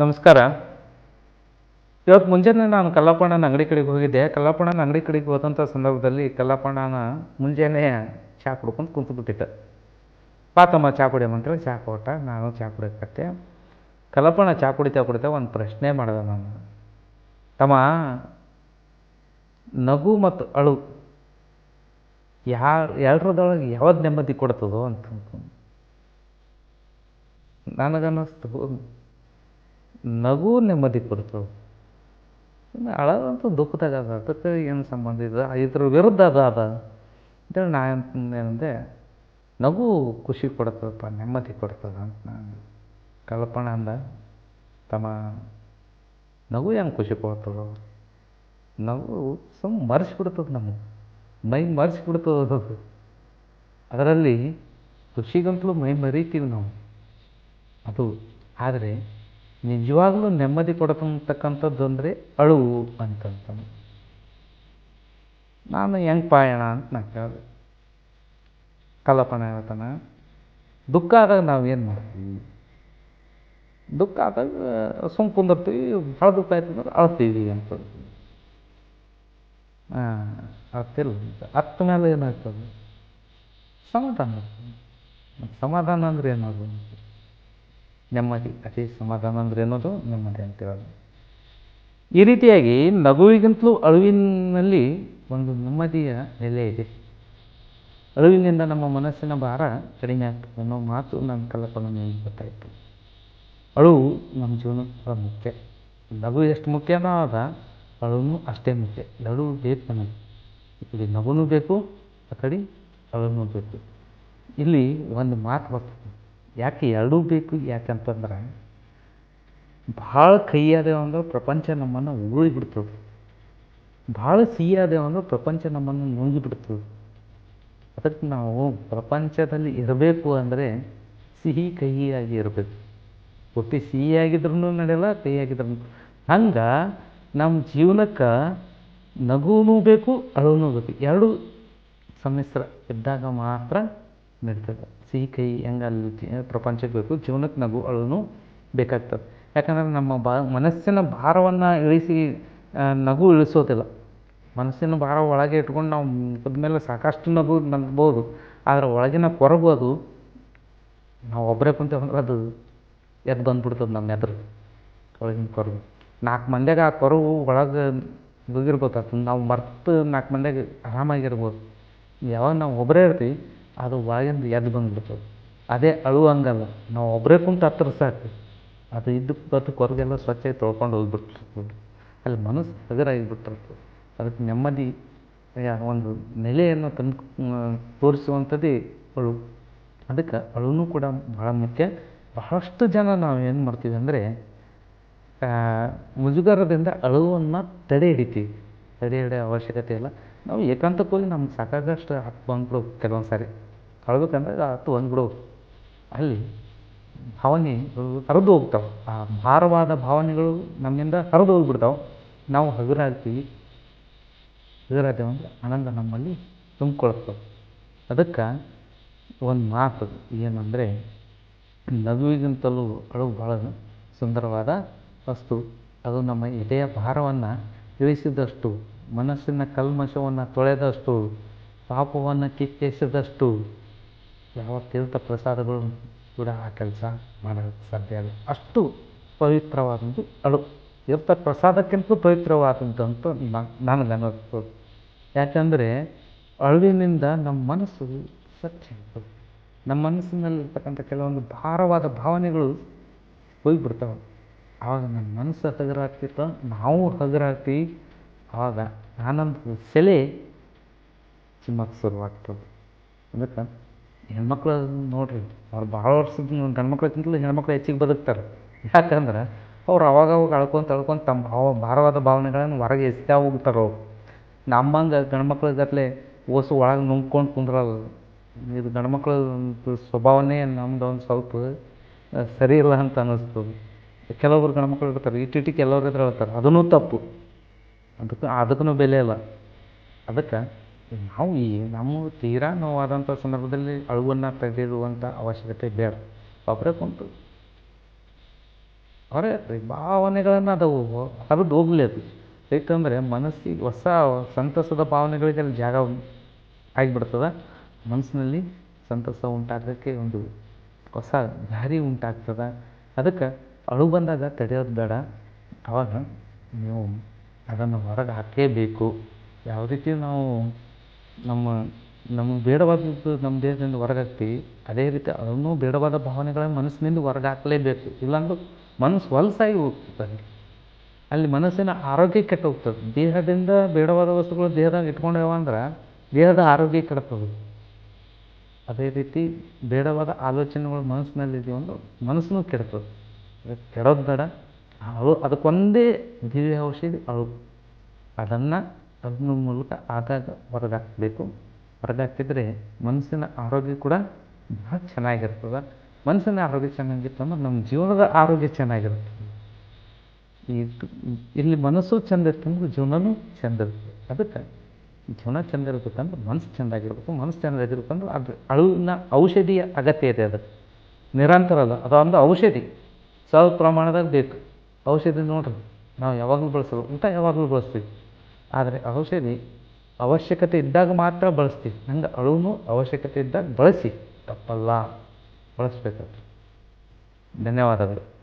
ನಮಸ್ಕಾರ. ಇವತ್ತು ಮುಂಜಾನೆ ನಾನು ಕಲ್ಲಪ್ಪಣ್ಣನ ಅಂಗಡಿ ಕಡೆಗೆ ಹೋಗಿದ್ದೆ. ಕಲ್ಲಪ್ಪಣ್ಣನ ಅಂಗಡಿ ಕಡೆಗೆ ಹೋದಂಥ ಸಂದರ್ಭದಲ್ಲಿ ಕಲ್ಲಪ್ಪಣ್ಣನ ಮುಂಜಾನೆ ಚಹಾ ಕುಡ್ಕೊಂಡು ಕುಂತು ಬಿಟ್ಟಿದ್ದೆ ಪಾತಮ್ಮ ಚಹಾ ಕುಡಿಯಮ್ಮ ಅಂತೇಳಿ ಚಹಾ ಕೊಟ್ಟ. ನಾನು ಚಹಾ ಕುಡಿಯಕತ್ತೆ ಕಲ್ಲಪ್ಪಣ್ಣ ಚಹಾ ಕುಡಿತಾ ಕುಡಿತಾ ಒಂದು ಪ್ರಶ್ನೆ ಮಾಡಿದೆ ನಾನು. ತಮ್ಮ, ನಗು ಮತ್ತು ಅಳು ಯಾ ಎರಡರದೊಳಗೆ ಯಾವ್ದು ನೆಮ್ಮದಿ ಕೊಡ್ತದೋ ಅಂತ ನನಗನ್ನಿಸ್ತು. ನಗು ನೆಮ್ಮದಿ ಕೊಡ್ತದೆ ಇನ್ನು ಅಳೋದಂತೂ ದುಃಖದಾಗ ಅದ. ಅದಕ್ಕೆ ಏನು ಸಂಬಂಧ ಇದೆ? ಇದ್ರ ವಿರುದ್ಧ ಅದ ಅದ. ಅಂತೇಳಿ ನಾ ಏನಂದೆ ನಗು ಖುಷಿ ಕೊಡ್ತದಪ್ಪ, ನೆಮ್ಮದಿ ಕೊಡ್ತದೆ ಅಂತ ನಾನು ಕಲ್ಪನಾ ಅಂದ. ತಮ್ಮ ನಗು ಹೆಂಗೆ ಖುಷಿ ಕೊಡ್ತದ? ನಗು ಸುಮ್ಮ ಮರೆಸಿಬಿಡ್ತದೆ ನಮಗೆ. ಮೈ ಮರೆಸ್ಬಿಡ್ತದೆ ಅದು. ಅದರಲ್ಲಿ ಖುಷಿಗಂತಲೂ ಮೈ ಮರಿತೀವಿ ನಾವು. ಅದು. ಆದರೆ ನಿಜವಾಗ್ಲೂ ನೆಮ್ಮದಿ ಕೊಡತಕ್ಕಂಥದ್ದು ಅಂದರೆ ಅಳುವು ಅಂತಂತ ನಾನು ಹೆಂಗೆ ಪಾಯಣ ಅಂತ ನಾ ಕೇಳಿದೆ. ಕಲ್ಪನೆ ಹೇಳ್ತಾನ, ದುಃಖ ಆದಾಗ ನಾವು ಏನು ಮಾಡ್ತೀವಿ? ದುಃಖ ಆದಾಗ ಸುಮ್ಮ ಕುಂದಿರ್ತೀವಿ ಭಾಳ ದುಃಖ ಆಯ್ತು ಅಂದ್ರೆ ಅಳ್ತೀವಿ ಅಂತ. ಹಾಂ, ಅಳ್ತಿಲ್ಲ ಅತ್ತ ಮೇಲೆ ಏನಾಗ್ತದೆ? ಸಮಾಧಾನ ಸಮಾಧಾನ ಅಂದ್ರೆ ಏನದು ನೆಮ್ಮದಿ, ಅತಿ ಸಮಾಧಾನ ಅಂದ್ರೆ ಏನದು ನೆಮ್ಮದಿ ಅಂತೇಳೋದು ಈ ರೀತಿಯಾಗಿ ನಗುವಿಗಿಂತಲೂ ಅಳುವಿನಲ್ಲಿ ಒಂದು ನೆಮ್ಮದಿಯ ನೆಲೆ ಇದೆ. ಅಳುವಿನಿಂದ ನಮ್ಮ ಮನಸ್ಸಿನ ಭಾರ ಕಡಿಮೆ ಆಗ್ತದೆ ಅನ್ನೋ ಮಾತು ನನ್ನ ಕಲ್ಪನೆ ಗೊತ್ತಾಯಿತು ಅಳುವು ನಮ್ಮ ಜೀವನ ಭಾಳ ಮುಖ್ಯ. ನಗು ಎಷ್ಟು ಮುಖ್ಯನೋ ಅದ ಅಳುವು ಅಷ್ಟೇ ಮುಖ್ಯ. ಎರಡು ಬೇಕು ನಮಗೆ. ಈ ಕಡೆ ನಗುನೂ ಬೇಕು, ಆ ಕಡೆ ಅಳುನೂ ಬೇಕು. ಇಲ್ಲಿ ಒಂದು ಮಾತು ಬರ್ತದೆ. ಯಾಕೆ ಎರಡೂ ಬೇಕು? ಯಾಕಂತಂದ್ರೆ ಭಾಳ ಕಹಿಯಾದೇವು ಅಂದ್ರೆ ಪ್ರಪಂಚ ನಮ್ಮನ್ನು ಉಗುಳಿ ಬಿಡ್ತದೆ. ಭಾಳ ಸಿಹಿಯಾದೇವು ಅಂದ್ರೆ ಪ್ರಪಂಚ ನಮ್ಮನ್ನು ನುಂಗಿ ಬಿಡ್ತದೆ. ಅದಕ್ಕೆ ನಾವು ಪ್ರಪಂಚದಲ್ಲಿ ಇರಬೇಕು ಅಂದರೆ ಸಿಹಿ ಕಹಿಯಾಗಿ ಇರಬೇಕು. ಒಟ್ಟಿ ಸಿಹಿಯಾಗಿದ್ರೂ ನಡೆಯಲ್ಲ ಕಹಿಯಾಗಿದ್ರೂ ಹಂಗೆ ನಮ್ಮ ಜೀವನಕ್ಕೆ ನಗುನೂ ಬೇಕು, ಅಳುನೂ ಬೇಕು. ಎರಡೂ ಸಮ್ಮಿಶ್ರ ಇದ್ದಾಗ ಮಾತ್ರ ನಡೀತದೆ. ಸಿಹಿ ಕಹಿ ಹೆಂಗೆ ಅಲ್ಲಿ ಪ್ರಪಂಚಕ್ಕೆ ಬೇಕು, ಜೀವನಕ್ಕೆ ನಗು ಅಳುನು ಬೇಕಾಗ್ತದೆ. ಯಾಕಂದರೆ ನಮ್ಮ ಬಾ, ಮನಸ್ಸಿನ ಭಾರವನ್ನು ಇಳಿಸಿ ನಗು ಇಳಿಸೋದಿಲ್ಲ. ಮನಸ್ಸಿನ ಭಾರ ಒಳಗೆ ಇಟ್ಕೊಂಡು ನಾವು ಮುಖದ ಮೇಲೆ ಸಾಕಷ್ಟು ನಗು ನಗ್ಬೋದು. ಆದರೆ ಒಳಗಿನ ಕೊರಗು ಅದು, ನಾವು ಒಬ್ಬರೇ ಕುಂತೇವೆ ಅಂದ್ರೆ ಅದು ಎದ್ದು ಬಂದ್ಬಿಡ್ತದೆ ನಮ್ಮ ಎದುರು, ಒಳಗಿನ ಕೊರಗು. ನಾಲ್ಕು ಮಂದಿಯಾಗ ಆ ಕೊರಗು ಒಳಗೆ ಹೋಗಿರ್ಬೇಕಾಗ್ತದೆ ನಾವು ಮರ್ತು ನಾಲ್ಕು ಮಂದಿಯಾಗ ಆರಾಮಾಗಿರ್ಬೋದು. ಯಾವಾಗ ನಾವು ಒಬ್ಬರೇ ಇರ್ತೀವಿ ಅದು ಬಾಯಿಂದ ಎದ್ದು ಬಂದ್ಬಿಡ್ತದೆ. ಅದೇ ಅಳು ಹಂಗಲ್ಲ. ನಾವು ಒಬ್ಬರೇ ಕುಂತು ಹತ್ರ ಸಾಕು. ಅದು ಇದ್ದಕ್ಕೆ ಅದಕ್ಕೆ ಕೊರಗೆಲ್ಲ ಸ್ವಚ್ಛ ತೊಳ್ಕೊಂಡು ಹೋಗ್ಬಿಟ್ಟಿರ್ತದೆ ಅಲ್ಲಿ ಮನಸ್ಸು ಹಗುರಾಗಿಬಿಟ್ಟಿರ್ತದೆ ಅದಕ್ಕೆ ನೆಮ್ಮದಿ ಒಂದು ನೆಲೆಯನ್ನು ತಂದು ತೋರಿಸುವಂಥದ್ದೇ ಅಳು. ಅದಕ್ಕೆ ಅಳುನೂ ಕೂಡ ಭಾಳ ಮುಖ್ಯ. ಬಹಳಷ್ಟು ಜನ ನಾವು ಏನು ಮಾಡ್ತೀವಿ ಅಂದರೆ ಮುಜುಗರದಿಂದ ಅಳುವನ್ನು ತಡೆ ಹಿಡಿತೀವಿ. ತಡೆ ಹಿಡಿಯೋ ಅವಶ್ಯಕತೆ ಇಲ್ಲ. ನಾವು ಏಕಾಂತಕ್ಕೆ ಹೋಗಿ ನಮ್ಗೆ ಸಾಕಾಗಷ್ಟು ಹತ್ತು ಬಂದ್ಬಿಡು ಕೆಲವೊಂದು ಸಾರಿ ಅಳ್ಬೇಕಂದ್ರೆ ಒಂದು ಬಂದ್ಬಿಡು ಅಲ್ಲಿ ಭಾವನೆ ಹರಿದು ಹೋಗ್ತಾವೆ. ಆ ಭಾರವಾದ ಭಾವನೆಗಳು ನಮ್ಮಿಂದ ಹರಿದು ಹೋಗ್ಬಿಡ್ತಾವೆ. ನಾವು ಹಗುರಾಗ್ತೀವಿ. ಹಗುರಾಗ್ತೇವೆ ಅಂದರೆ ಆನಂದ ನಮ್ಮಲ್ಲಿ ತುಂಬಿಕೊಳ್ತದೆ ಅದಕ್ಕೆ ಒಂದು ಮಾತು ಏನಂದರೆ, ನಗುವಿಗಿಂತಲೂ ಅಳು ಭಾಳ ಸುಂದರವಾದ ವಸ್ತು. ಅದು ನಮ್ಮ ಎದೆಯ ಭಾರವನ್ನು ಇಳಿಸಿದಷ್ಟು ಮನಸ್ಸಿನ ಕಲ್ಮಶವನ್ನು ತೊಳೆದಷ್ಟು, ಪಾಪವನ್ನು ಕಿತ್ತೆಸೆದಷ್ಟು ಯಾವ ತೀರ್ಥ ಪ್ರಸಾದಗಳು ಕೂಡ ಆ ಕೆಲಸ ಮಾಡೋಕ್ಕೆ ಸಾಧ್ಯ ಇಲ್ಲ. ಅಷ್ಟು ಪವಿತ್ರವಾದದ್ದು. ಅಳು ತೀರ್ಥ ಪ್ರಸಾದಕ್ಕಿಂತಲೂ ನಾನು ನನಗೆ ನೆನಪು ಯಾಕಂದರೆ ಅಳುವಿನಿಂದ ನಮ್ಮ ಮನಸ್ಸು ಸ್ವಚ್ಛ ಇರ್ತದೆ ನಮ್ಮ ಮನಸ್ಸಿನಲ್ಲಿರ್ತಕ್ಕಂಥ ಕೆಲವೊಂದು ಭಾರವಾದ ಭಾವನೆಗಳು ಹೋಗಿಬಿಡ್ತಾವೆ. ಆವಾಗ ನನ್ನ ಮನಸ್ಸು ಹಗರಾಗ್ತಿತ್ತು, ನಾವು ಹಗರಾಗ್ತೀವಿ. ಆವಾಗ ಆನಂದದ ಸೆಲೆ ಚಿಮ್ಮಕ್ಕೆ ಶುರುವಾಗ್ತದೆ. ಅದಕ್ಕೆ ಹೆಣ್ಮಕ್ಳು ನೋಡಿರಿ, ಅವ್ರು ಭಾಳ ವರ್ಷದ ಗಂಡು ಮಕ್ಳಿಗಿಂತಲೂ ಹೆಣ್ಮಕ್ಳು ಹೆಚ್ಚಿಗೆ ಬದುಕ್ತಾರೆ. ಯಾಕಂದ್ರೆ ಅವ್ರು ಅವಾಗ ಅವಾಗ ಅಳ್ಕೊಂತ ಅಳ್ಕೊಂತ ತಮ್ಮ ಭಾವ, ಭಾರವಾದ ಭಾವನೆಗಳನ್ನು ಹೊರಗೆ ಎಸಿತಾ ಹೋಗ್ತಾರೆ. ಅವ್ರು ನಮ್ಮಂಗೆ ಗಂಡು ಮಕ್ಳಿಗತ್ಲೆ ಓಸು ಒಳಗೆ ನುಂಗ್ಕೊಂಡು ಕುಂದ್ರಲ್ಲ. ಇದು ಗಂಡು ಸ್ವಭಾವನೇ ನಮ್ದು ಒಂದು ಸ್ವಲ್ಪ ಸರಿ ಇಲ್ಲ ಅಂತ ಅನ್ನಿಸ್ತದೆ ಕೆಲವೊಬ್ರು ಗಂಡು ಮಕ್ಳು ಇರ್ತಾರೆ ಇಟ್ಟಿಟ್ಟು ಕೆಲವ್ರು ಎದುರು ಹೇಳ್ತಾರೆ ಅದೂ ತಪ್ಪು. ಅದಕ್ಕೆ, ಅದಕ್ಕೂ ಬೆಲೆ ಇಲ್ಲ. ಅದಕ್ಕೆ ನಾವು ಈ ನಮ್ಮ ತೀರಾ ನೋವಾದಂಥ ಸಂದರ್ಭದಲ್ಲಿ ಅಳುವನ್ನು ತೆಗೆದಿರುವಂಥ ಅವಶ್ಯಕತೆ ಬೇಡ. ಒಬ್ಬರೇ ಕುಂತು ಅವರೇ ಭಾವನೆಗಳನ್ನು ಅದು ಹರಿದು ಅದು. ಏಕೆಂದರೆ ಮನಸ್ಸಿಗೆ ಹೊಸ ಸಂತಸದ ಭಾವನೆಗಳಿಗೆ ಅಲ್ಲಿ ಜಾಗ ಆಗಿಬಿಡ್ತದೆ. ಮನಸ್ಸಿನಲ್ಲಿ ಸಂತಸ ಉಂಟಾಗೋಕ್ಕೆ ಒಂದು ಹೊಸ ದಾರಿ ಉಂಟಾಗ್ತದೆ. ಅದಕ್ಕೆ ಅಳು ಬಂದಾಗ ತಡೆಯೋದು ಬೇಡ. ಅವಾಗ ನೀವು ಅದನ್ನು ಹೊರಗೆ ಹಾಕಲೇಬೇಕು ಯಾವ ರೀತಿ ನಾವು ನಮ್ಮ ನಮ್ಮ ಬೇಡವಾದದ್ದು ನಮ್ಮ ದೇಹದಿಂದ ಹೊರಗೆ ಹಾಕ್ತೀವಿ ಅದೇ ರೀತಿ ಅದನ್ನು ಬೇಡವಾದ ಭಾವನೆಗಳನ್ನು ಮನಸ್ಸಿನಿಂದ ಹೊರಗಾಕಲೇಬೇಕು. ಇಲ್ಲಾಂದ್ರೆ ಮನಸ್ಸು ಹೊಲಸಾಗಿ ಹೋಗ್ತದೆ. ಅಲ್ಲಿ ಮನಸ್ಸಿನ ಆರೋಗ್ಯ ಕೆಟ್ಟು ಹೋಗ್ತದೆ ದೇಹದಿಂದ ಬೇಡವಾದ ವಸ್ತುಗಳು ದೇಹದಾಗ ಇಟ್ಕೊಂಡೇವ ಅಂದ್ರೆ ದೇಹದ ಆರೋಗ್ಯ ಕೆಡ್ತದೆ. ಅದೇ ರೀತಿ ಬೇಡವಾದ ಆಲೋಚನೆಗಳು ಮನಸ್ಸಿನಲ್ಲಿ ಇದೆಯೋ ಅಂದ್ರೆ ಮನಸ್ಸನ್ನು ಕೆಡ್ತದೆ. ಕೆಡೋದು ಬೇಡ. ಅದು ಅದಕ್ಕೊಂದೇ ದಿವ್ಯ ಔಷಧಿ ಅಳು. ಅದನ್ನು ಅದ್ರ ಮೂಲಕ ಆಗಾಗ ಹೊರಗೆ ಹಾಕಬೇಕು ಮನಸ್ಸಿನ ಆರೋಗ್ಯ ಕೂಡ ಭಾಳ ಚೆನ್ನಾಗಿರ್ತದೆ. ಮನಸ್ಸಿನ ಆರೋಗ್ಯ ಚೆನ್ನಾಗಿತ್ತು ಅಂದ್ರೆ ನಮ್ಮ ಜೀವನದ ಆರೋಗ್ಯ ಚೆನ್ನಾಗಿರುತ್ತೆ. ಇದು ಇಲ್ಲಿ ಮನಸ್ಸು ಚಂದ ಇರ್ತಂದ್ರೆ ಜೀವನನೂ ಚಂದ ಇರ್ತದೆ ಅದಕ್ಕೆ ಜೀವನ ಚಂದ ಇರ್ಬೇಕಂದ್ರೆ ಮನಸ್ಸು ಚೆಂದಾಗಿರ್ಬೇಕು. ಮನಸ್ಸು ಚೆಂದಾಗಿರ್ಬೇಕಂದ್ರೆ ಅದು ಅಳುವಿನ ಔಷಧಿಯ ಅಗತ್ಯ ಇದೆ ಅದಕ್ಕೆ. ನಿರಂತರ ಅಲ್ಲ ಅದೊಂದು ಔಷಧಿ. ಸ್ವಲ್ಪ ಪ್ರಮಾಣದಾಗ ಬೇಕು. ಔಷಧಿ ನೋಡ್ರಿ, ನಾವು ಯಾವಾಗಲೂ ಬಳಸೋದು ಊಟ ಯಾವಾಗಲೂ ಬಳಸ್ತೀವಿ ಆದರೆ ಔಷಧಿ ಅವಶ್ಯಕತೆ ಇದ್ದಾಗ ಮಾತ್ರ ಬಳಸ್ತೀವಿ. ನಂಗೆ ಅಳುನು ಅವಶ್ಯಕತೆ ಇದ್ದಾಗ ಬಳಸಿ. ತಪ್ಪಲ್ಲ. ಬಳಸಬೇಕು ಧನ್ಯವಾದಗಳು.